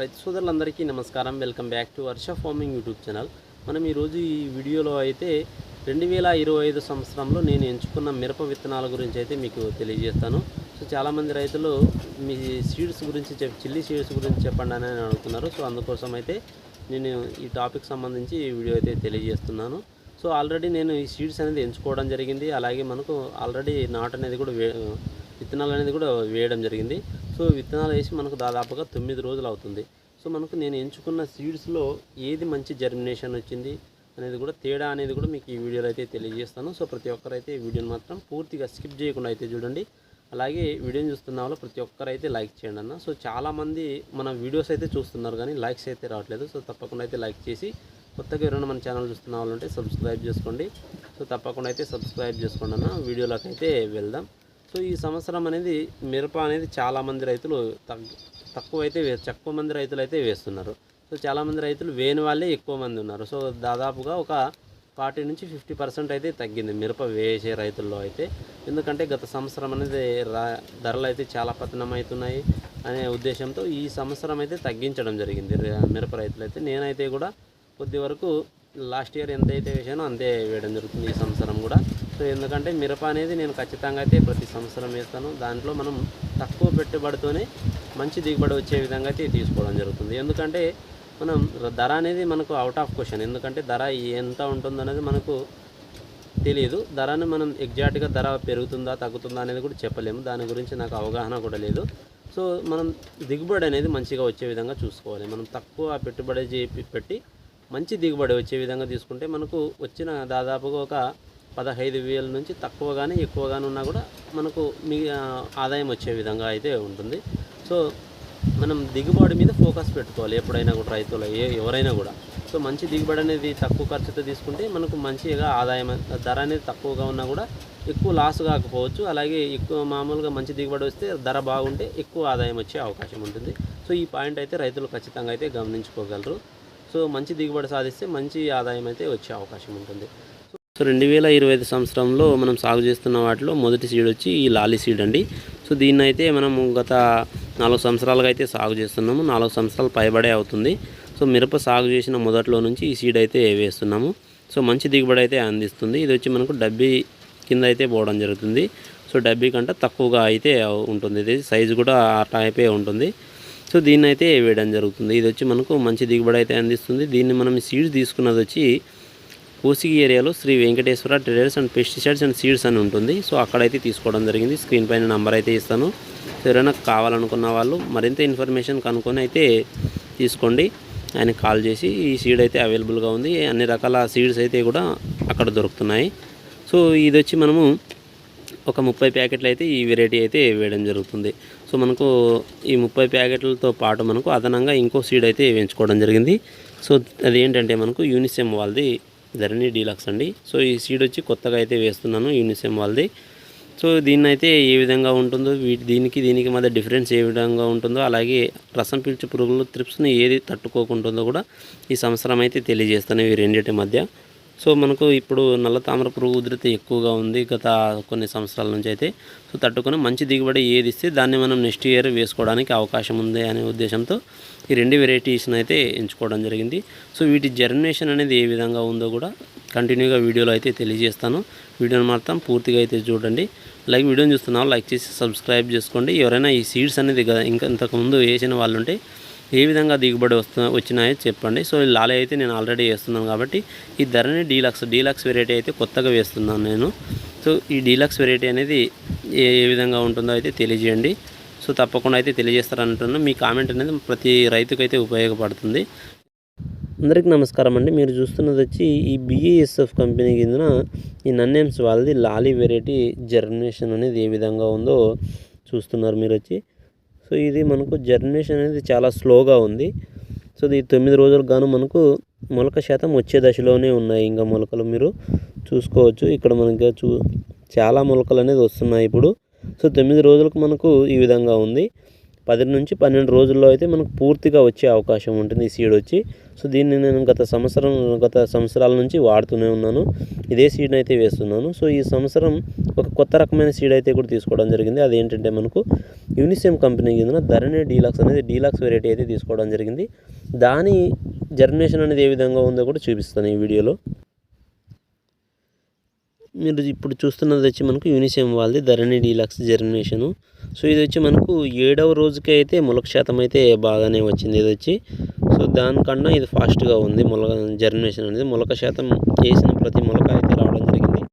రైతు సోదరులందరికీ నమస్కారం. Welcome back to Varsha farming YouTube channel. మనం ఈరోజు ఈ వీడియోలో అయితే రెండు వేల ఇరవై ఐదు సంవత్సరంలో నేను ఎంచుకున్న మిరప విత్తనాల గురించి అయితే మీకు తెలియజేస్తాను. సో చాలామంది రైతులు మీ సీడ్స్ గురించి చెప్ చిల్లీ సీడ్స్ గురించి చెప్పండి అని అడుగుతున్నారు. సో అందుకోసం అయితే నేను ఈ టాపిక్ సంబంధించి ఈ వీడియో అయితే తెలియజేస్తున్నాను. సో ఆల్రెడీ నేను ఈ సీడ్స్ అనేది ఎంచుకోవడం జరిగింది. అలాగే మనకు ఆల్రెడీ నాట్ అనేది కూడా వే విత్తనాలు అనేది కూడా వేయడం జరిగింది. సో విత్తనాలు వేసి మనకు దాదాపుగా తొమ్మిది రోజులు అవుతుంది. సో మనకు నేను ఎంచుకున్న సీడ్స్లో ఏది మంచి జర్మినేషన్ వచ్చింది అనేది కూడా తేడా అనేది కూడా మీకు ఈ వీడియోలో అయితే తెలియజేస్తాను. సో ప్రతి ఒక్కరైతే ఈ వీడియోని మాత్రం పూర్తిగా స్కిప్ చేయకుండా అయితే చూడండి. అలాగే వీడియోని చూస్తున్న వాళ్ళు ప్రతి ఒక్కరైతే లైక్ చేయండి అన్న. సో చాలామంది మన వీడియోస్ అయితే చూస్తున్నారు కానీ లైక్స్ అయితే రావట్లేదు. సో తప్పకుండా అయితే లైక్ చేసి కొత్తగా ఎవరైనా మన ఛానల్ చూస్తున్న వాళ్ళు ఉంటే సబ్స్క్రైబ్ చేసుకోండి. సో తప్పకుండా అయితే సబ్స్క్రైబ్ చేసుకోండి అన్న. వీడియోలోకి అయితే వెళ్దాం. సో ఈ సంవత్సరం అనేది మిరప అనేది చాలామంది రైతులు తక్కువ అయితే వే తక్కువ మంది రైతులు అయితే వేస్తున్నారు. సో చాలామంది రైతులు వేని వాళ్ళే ఎక్కువ మంది ఉన్నారు. సో దాదాపుగా ఒక ఫార్టీ నుంచి ఫిఫ్టీ పర్సెంట్ అయితే తగ్గింది మిరప వేసే రైతుల్లో అయితే. ఎందుకంటే గత సంవత్సరం అనేది రా ధరలు అయితే చాలా పతనం అవుతున్నాయి అనే ఉద్దేశంతో ఈ సంవత్సరం అయితే తగ్గించడం జరిగింది మిరప రైతులైతే నేనైతే కూడా కొద్ది వరకు లాస్ట్ ఇయర్ ఎంత అయితే వేసానో అంతే వేయడం జరుగుతుంది ఈ సంవత్సరం కూడా. సో ఎందుకంటే మిరప అనేది నేను ఖచ్చితంగా అయితే ప్రతి సంవత్సరం వేస్తాను. దాంట్లో మనం తక్కువ పెట్టుబడితోనే మంచి దిగుబడి వచ్చే విధంగా అయితే తీసుకోవడం జరుగుతుంది. ఎందుకంటే మనం ధర అనేది మనకు అవుట్ ఆఫ్ క్వశ్చన్ ఎందుకంటే ధర ఎంత ఉంటుందో అనేది మనకు తెలియదు ధరను మనం ఎగ్జాక్ట్గా ధర పెరుగుతుందా తగ్గుతుందా అనేది కూడా చెప్పలేము. దాని గురించి నాకు అవగాహన కూడా లేదు. సో మనం దిగుబడి అనేది మంచిగా వచ్చే విధంగా చూసుకోవాలి. మనం తక్కువ పెట్టుబడి చేపి పెట్టి మంచి దిగుబడి వచ్చే విధంగా తీసుకుంటే మనకు వచ్చిన దాదాపుగా ఒక పదహైదు వేల నుంచి తక్కువగానే ఎక్కువగానే ఉన్నా కూడా మనకు మీ ఆదాయం వచ్చే విధంగా అయితే ఉంటుంది. సో మనం దిగుబడి మీద ఫోకస్ పెట్టుకోవాలి ఎప్పుడైనా కూడా రైతులు ఏ ఎవరైనా కూడా. సో మంచి దిగుబడి అనేది తక్కువ ఖర్చుతో తీసుకుంటే మనకు మంచిగా ఆదాయం ధర అనేది తక్కువగా ఉన్నా కూడా ఎక్కువ లాస్ కాకపోవచ్చు. అలాగే ఎక్కువ మామూలుగా మంచి దిగుబడి వస్తే ధర బాగుంటే ఎక్కువ ఆదాయం వచ్చే అవకాశం ఉంటుంది. సో ఈ పాయింట్ అయితే రైతులు ఖచ్చితంగా అయితే గమనించుకోగలరు. సో మంచి దిగుబడి సాధిస్తే మంచి ఆదాయం అయితే వచ్చే అవకాశం ఉంటుంది. సో రెండు వేల ఇరవై ఐదు సంవత్సరంలో మనం సాగు చేస్తున్న వాటిలో మొదటి సీడ్ వచ్చి ఈ లాలీ సీడ్ అండి. సో దీన్ని అయితే మనము గత నాలుగు సంవత్సరాలుగా అయితే సాగు చేస్తున్నాము. నాలుగు సంవత్సరాలు పైబడే అవుతుంది. సో మిరప సాగు చేసిన మొదట్లో నుంచి ఈ సీడ్ అయితే వేస్తున్నాము. సో మంచి దిగుబడి అయితే అందిస్తుంది. ఇది వచ్చి మనకు డబ్బీ కింద అయితే పోవడం జరుగుతుంది. సో డబ్బీ కంటే తక్కువగా అయితే ఉంటుంది. ఇది సైజు కూడా ఆ టైపే ఉంటుంది. సో దీన్ని అయితే వేయడం జరుగుతుంది. ఇది వచ్చి మనకు మంచి దిగుబడి అయితే అందిస్తుంది. దీన్ని మనం సీడ్స్ తీసుకున్నది వచ్చి కోసిగి ఏరియాలో Sri Venkateswara traders and pesticides and seeds అని ఉంటుంది. సో అక్కడైతే తీసుకోవడం జరిగింది. స్క్రీన్ పైన నెంబర్ అయితే ఇస్తాను. ఎవరైనా కావాలనుకున్న వాళ్ళు మరింత ఇన్ఫర్మేషన్ కనుక్కొని అయితే తీసుకోండి. ఆయన కాల్ చేసి ఈ సీడ్ అయితే అవైలబుల్గా ఉంది. అన్ని రకాల సీడ్స్ అయితే కూడా అక్కడ దొరుకుతున్నాయి. సో ఇది వచ్చి మనము ఒక ముప్పై ప్యాకెట్లు అయితే ఈ వెరైటీ అయితే వేయడం జరుగుతుంది. సో మనకు ఈ ముప్పై ప్యాకెట్లతో పాటు మనకు అదనంగా ఇంకో సీడ్ అయితే వేయించుకోవడం జరిగింది. సో అది ఏంటంటే మనకు యూనిసెమ్ వాళ్ళది ధరణి డీలక్స్ అండి. సో ఈ సీడ్ వచ్చి కొత్తగా అయితే వేస్తున్నాను యూనిసెమ్ వాళ్ళది. సో దీన్ని అయితే ఏ విధంగా ఉంటుందో వీటి దీనికి దీనికి మధ్య డిఫరెన్స్ ఏ విధంగా ఉంటుందో అలాగే రసం పీల్చు పురుగులు త్రిప్స్ని ఏది తట్టుకోకుంటుందో కూడా ఈ సంవత్సరం అయితే తెలియజేస్తాను ఇవి రెండింటి మధ్య. సో మనకు ఇప్పుడు నల్ల తామర పురుగు ఉధృతి ఎక్కువగా ఉంది గత కొన్ని సంవత్సరాల నుంచి అయితే. సో తట్టుకుని మంచి దిగుబడి ఏది ఇస్తే దాన్ని మనం నెక్స్ట్ ఇయర్ వేసుకోవడానికి అవకాశం ఉంది అనే ఉద్దేశంతో ఈ రెండు వెరైటీస్ని అయితే ఎంచుకోవడం జరిగింది. సో వీటి జర్మినేషన్ అనేది ఏ విధంగా ఉందో కూడా కంటిన్యూగా వీడియోలో అయితే తెలియజేస్తాను. వీడియోని మాత్రం పూర్తిగా అయితే చూడండి. లైక్ వీడియోని చూస్తున్నావు లైక్ చేసి సబ్స్క్రైబ్ చేసుకోండి. ఎవరైనా ఈ సీడ్స్ అనేది ఇంకా ఇంతకుముందు వేసిన వాళ్ళు ఉంటే ఏ విధంగా దిగుబడి వస్తు వచ్చినాయో చెప్పండి. సో ఈ లాలే అయితే నేను ఆల్రెడీ వేస్తున్నాను కాబట్టి ఈ ధరని డీలక్స్ డీలక్స్ వెరైటీ అయితే కొత్తగా వేస్తున్నాను నేను. సో ఈ డీలక్స్ వెరైటీ అనేది ఏ ఏ విధంగా ఉంటుందో అయితే తెలియజేయండి. సో తప్పకుండా అయితే తెలియజేస్తారంటున్నాను మీ కామెంట్ అనేది ప్రతి రైతుకైతే ఉపయోగపడుతుంది. అందరికీ నమస్కారం అండి. మీరు చూస్తున్నది వచ్చి ఈ బిఏఎస్ఎఫ్ కంపెనీ కింద ఈ నన్నేమ్స్ వాళ్ళది లాలీ వెరైటీ జర్మినేషన్ అనేది ఏ విధంగా ఉందో చూస్తున్నారు మీరు వచ్చి. సో ఇది మనకు జర్మినేషన్ అనేది చాలా స్లోగా ఉంది. సో ఇది తొమ్మిది రోజులకు గాను మనకు మొలక శాతం వచ్చే దశలోనే ఉన్నాయి. ఇంకా మొలకలు మీరు చూసుకోవచ్చు. ఇక్కడ మనకి చూ చాలా మొలకలు అనేది వస్తున్నాయి ఇప్పుడు. సో తొమ్మిది రోజులకు మనకు ఈ విధంగా ఉంది. పది నుంచి పన్నెండు రోజుల్లో అయితే మనకు పూర్తిగా వచ్చే అవకాశం ఉంటుంది ఈ సీడ్ వచ్చి. సో దీన్ని నేను గత సంవత్సరం గత సంవత్సరాల నుంచి వాడుతూనే ఉన్నాను. ఇదే సీడ్ని అయితే వేస్తున్నాను. సో ఈ సంవత్సరం ఒక కొత్త రకమైన సీడ్ అయితే కూడా తీసుకోవడం జరిగింది. అదేంటంటే మనకు యూనిసెమ్ కంపెనీ కింద ధరణి డీలాక్స్ అనేది డీలాక్స్ వెరైటీ అయితే తీసుకోవడం జరిగింది. దాని జర్మినేషన్ అనేది ఏ విధంగా ఉందో కూడా చూపిస్తాను ఈ వీడియోలో. మీరు ఇప్పుడు చూస్తున్నది వచ్చి మనకు యూనిసెమ్ వాళ్ళది ధరణి డీలక్స్ జర్మినేషను. సో ఇది వచ్చి మనకు ఏడవ రోజుకి అయితే మొలక శాతం అయితే బాగానే వచ్చింది ఇది వచ్చి. సో దానికన్నా ఇది ఫాస్ట్గా ఉంది. మొలక జర్మినేషన్ అనేది మొలక శాతం వేసిన ప్రతి మొలక అయితే రావడం జరిగింది.